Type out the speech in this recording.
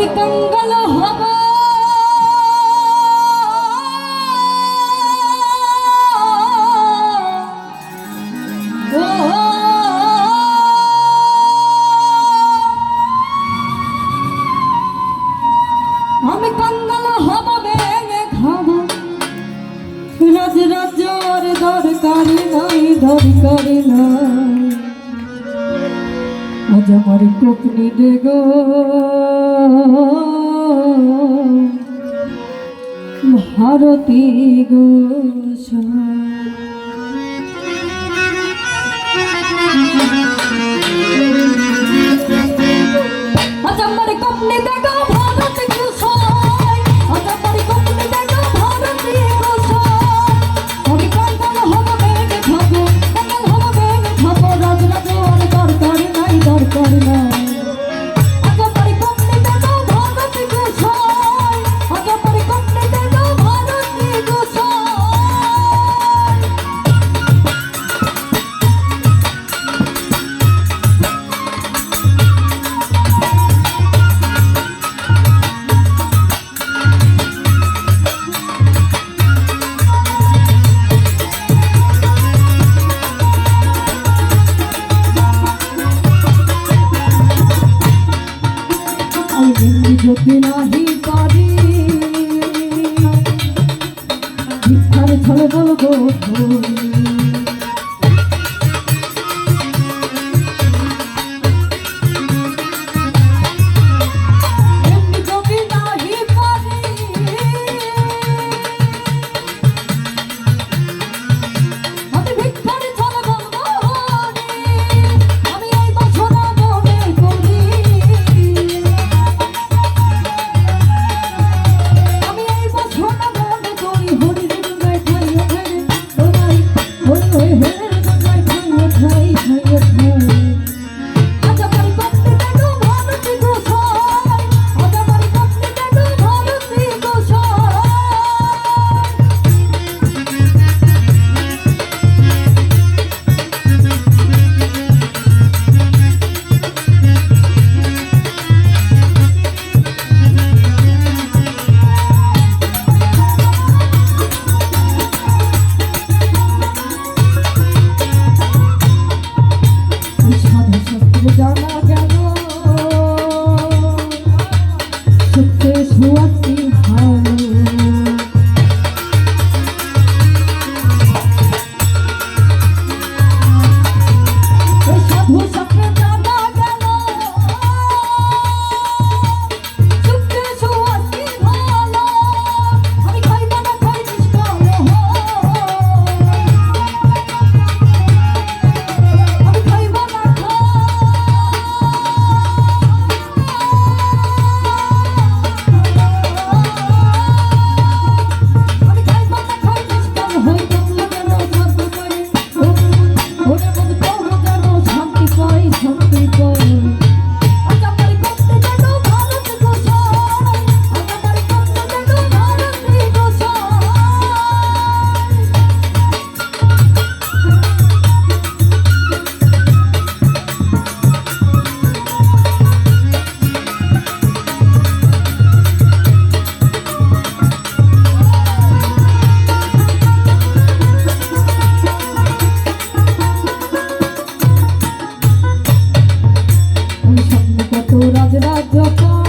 আমি পঙ্গল হব। আমি কঙ্গল হব ভেঙে খাব। রাজ রাজর দরকারি নাই দরকারি নাই। আজ আমার কোপনি দেগ ভারতী গো যদি নাহি পারি ভিক্ষার ছলে গল গো Who I've seen Raj Raj